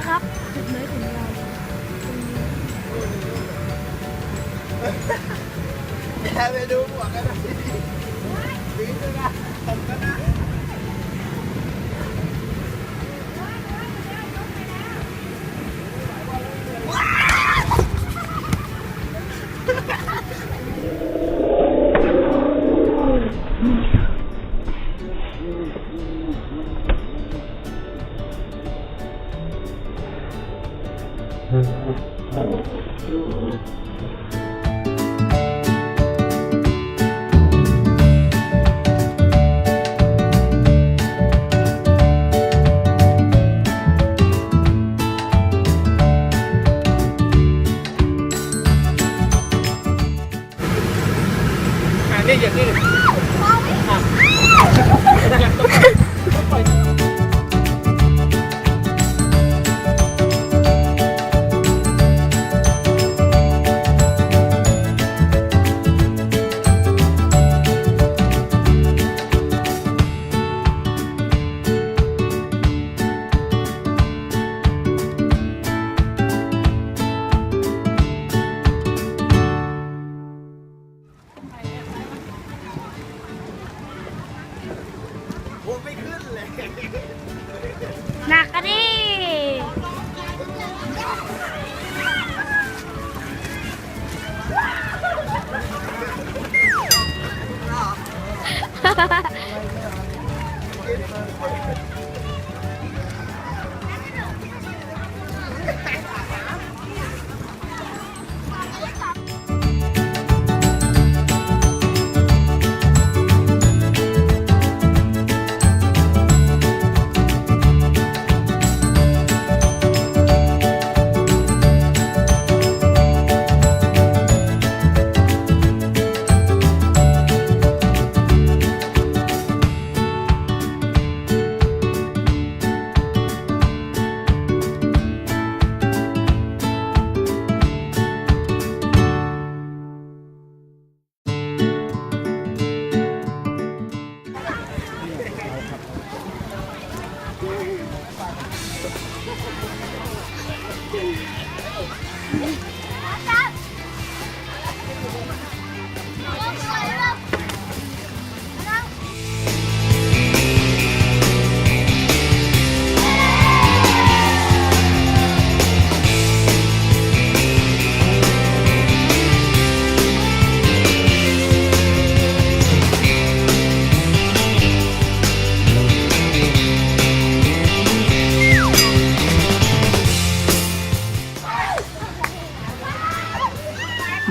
นะครับจุดเลยถึงเราแกไปดูหมวกกันหน่อย Música ขึ้น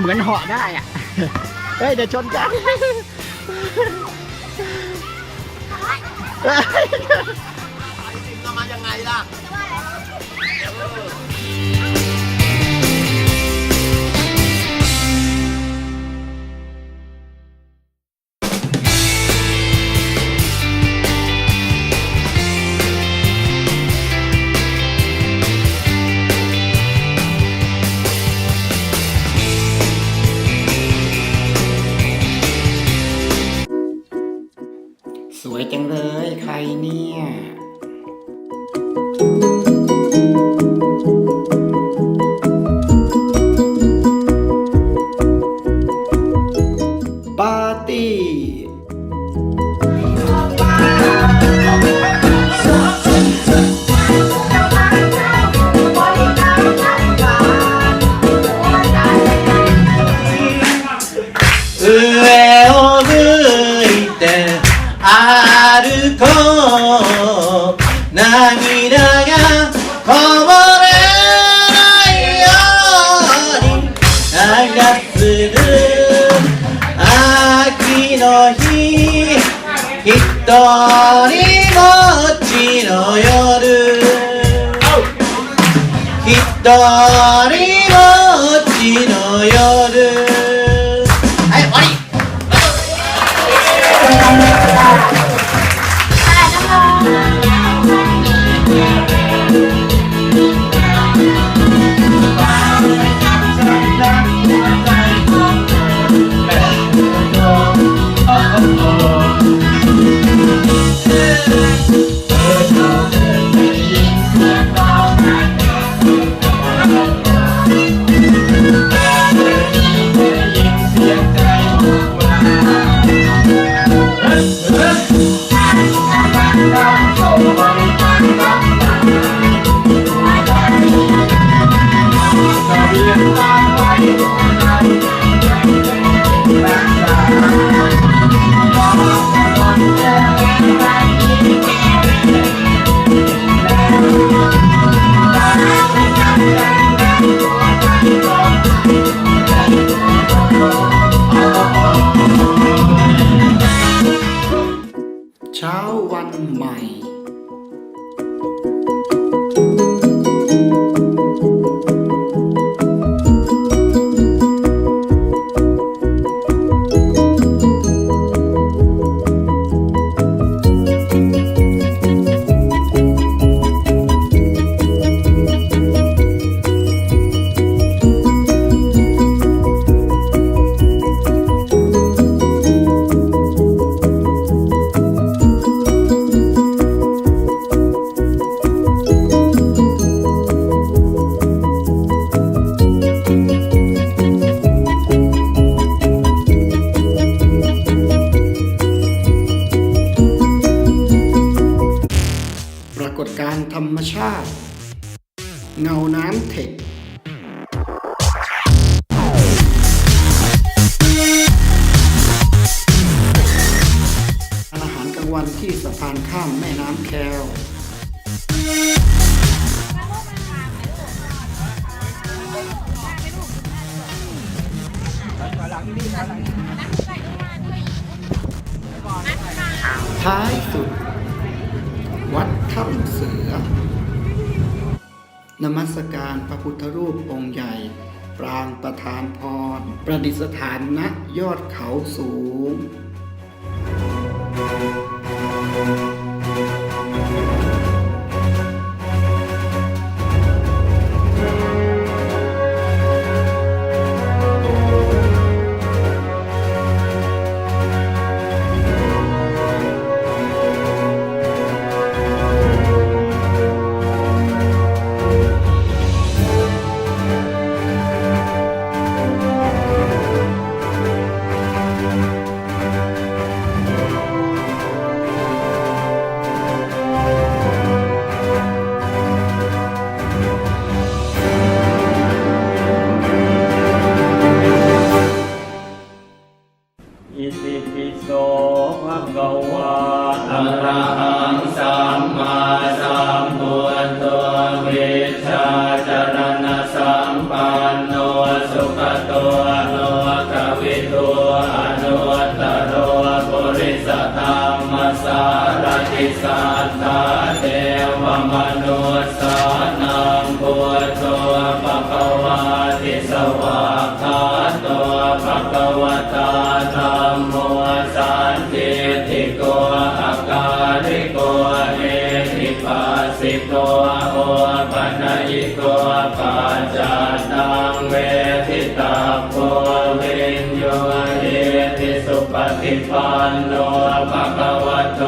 เลยหนักกันดิเหมือนเหาะได้อะ เฮ้ยเดี๋ยวชนกันเฮ้ยเรามายังไงล่ะส ตี้ 一人ぼっちの夜。一人 เงาน้ำเทคอาหารกลางวันที่สะพานข้ามแม่น้ำแคลท้ายสุด นมัสการพระพุทธรูปองค์ใหญ่ ปรางประธานพร ประดิษฐานณยอดเขาสูง วิชาจารณะสัมปันโนสุขโตโนกวิโตอนุตตโรปุริสธรรมสารติสัทธาเทวมนุสานังพุทโธภะคะวะติสวากขาโตภะคะวะตาธัมโมสันติติโก ปันโนภะคะวะโต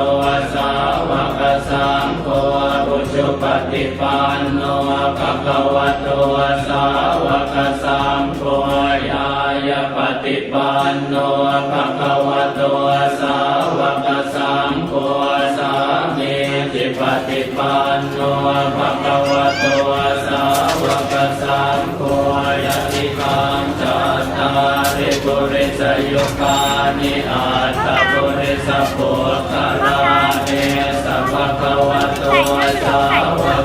สาวกสังโฆอุชุปฏิปันโนภะคะวะโตสาวกสังโฆยายปฏิปันโนภะคะวะโตสาวกสังโฆสามีจิปฏิปันโนภะคะวะโตสาวกสังโฆยะติคังจัตตาริปุริสยุคานิ ส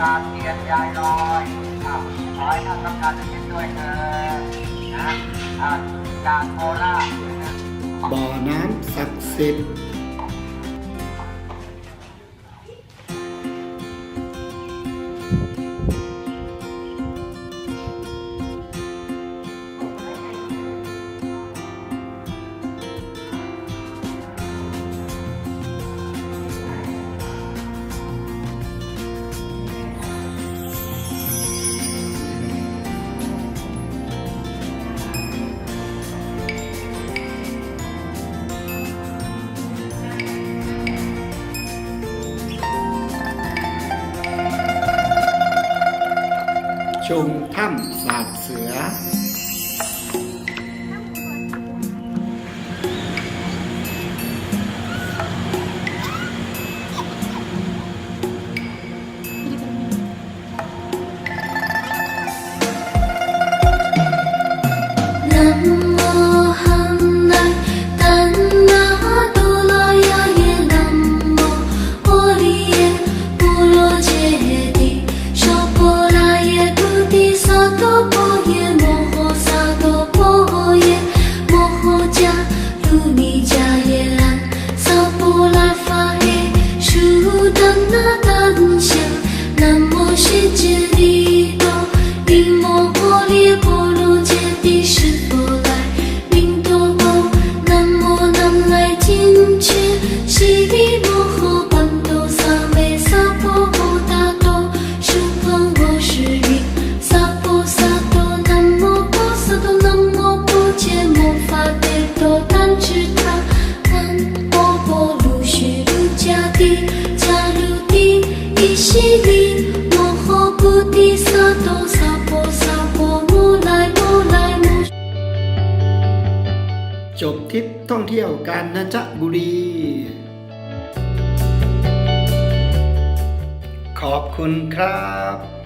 ตาเทียนยายลอยอ่าขอให้ท่านรับการเรียนด้วยเถิดนะอ่าจากโคราชบ่อน้ำศักดิ์สิทธิ์ ชมถ้ำสาดเสือ Ishidi Mohobuti Sato Sapo Sapo Mulai Mulai จบทริปท่องเที่ยวกาญจนบุรี ขอบคุณครับ